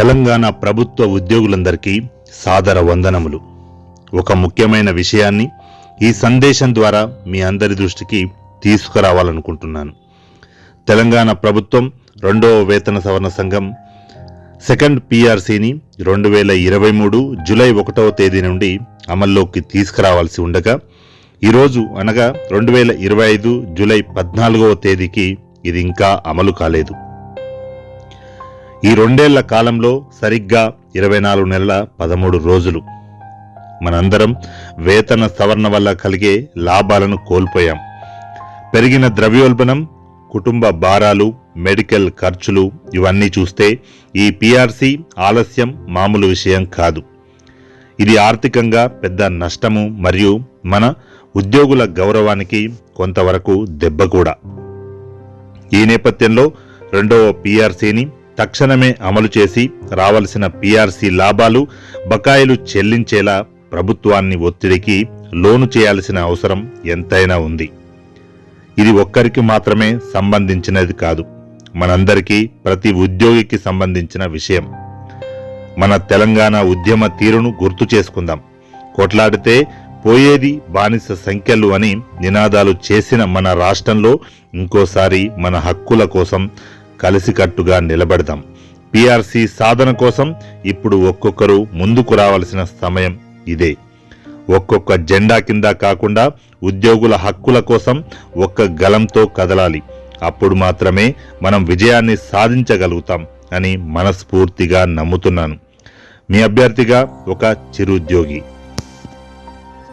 తెలంగాణ ప్రభుత్వ ఉద్యోగులందరికీ సాదర వందనములు. ఒక ముఖ్యమైన విషయాన్ని ఈ సందేశం ద్వారా మీ అందరి దృష్టికి తీసుకురావాలనుకుంటున్నాను. తెలంగాణ ప్రభుత్వం రెండవ వేతన సవరణ సంఘం సెకండ్ పీఆర్సీని రెండు వేల ఇరవై మూడు జూలై ఒకటవ తేదీ నుండి అమల్లోకి తీసుకురావాల్సి ఉండగా ఈరోజు అనగా రెండు వేల ఇరవై ఐదు జూలై పద్నాలుగవ తేదీకి ఇది ఇంకా అమలు కాలేదు. ఈ రెండేళ్ళ కాలంలో సరిగ్గా ఇరవై నాలుగు నెలల పదమూడు రోజులు. మనందరం వేతన సవరణ వల్ల కలిగే లాభాలను కోల్పోయాం. పెరిగిన ద్రవ్యోల్బణం కుటుంబ భారాలు మెడికల్ ఖర్చులు ఇవన్నీ చూస్తే ఈ పిఆర్సీ ఆలస్యం మామూలు విషయం కాదు. ఇది ఆర్థికంగా పెద్ద నష్టము మరియు మన ఉద్యోగుల గౌరవానికి కొంతవరకు దెబ్బ కూడా. ఈ నేపథ్యంలో రెండవ పిఆర్సీని తక్షణమే అమలు చేసి రావలసిన పీఆర్సీ లాభాలు బకాయిలు చెల్లించేలా ప్రభుత్వాన్ని ఒత్తిడికి లోను చేయాల్సిన అవసరం ఎంతైనా ఉంది. ఇది ఒక్కరికి మాత్రమే సంబంధించినది కాదు మనందరికీ ప్రతి ఉద్యోగికి సంబంధించిన విషయం. మన తెలంగాణ ఉద్యమ తీరును గుర్తు చేసుకుందాం. కొట్లాడితే పోయేది బానిస సంఖ్యలు అని నినాదాలు చేసిన మన రాష్ట్రంలో ఇంకోసారి మన హక్కుల కోసం కలిసికట్టుగా నిలబడదాం. పిఆర్సీ సాధన కోసం ఇప్పుడు ఒక్కొక్కరు ముందుకు రావాల్సిన సమయం ఇదే. ఒక్కొక్క జెండా కింద కాకుండా ఉద్యోగుల హక్కుల కోసం ఒక్క గలంతో కదలాలి. అప్పుడు మాత్రమే మనం విజయాన్ని సాధించగలుగుతాం అని మనస్ఫూర్తిగా నమ్ముతున్నాను. మీ అభ్యర్థిగా ఒక చిరుద్యోగి.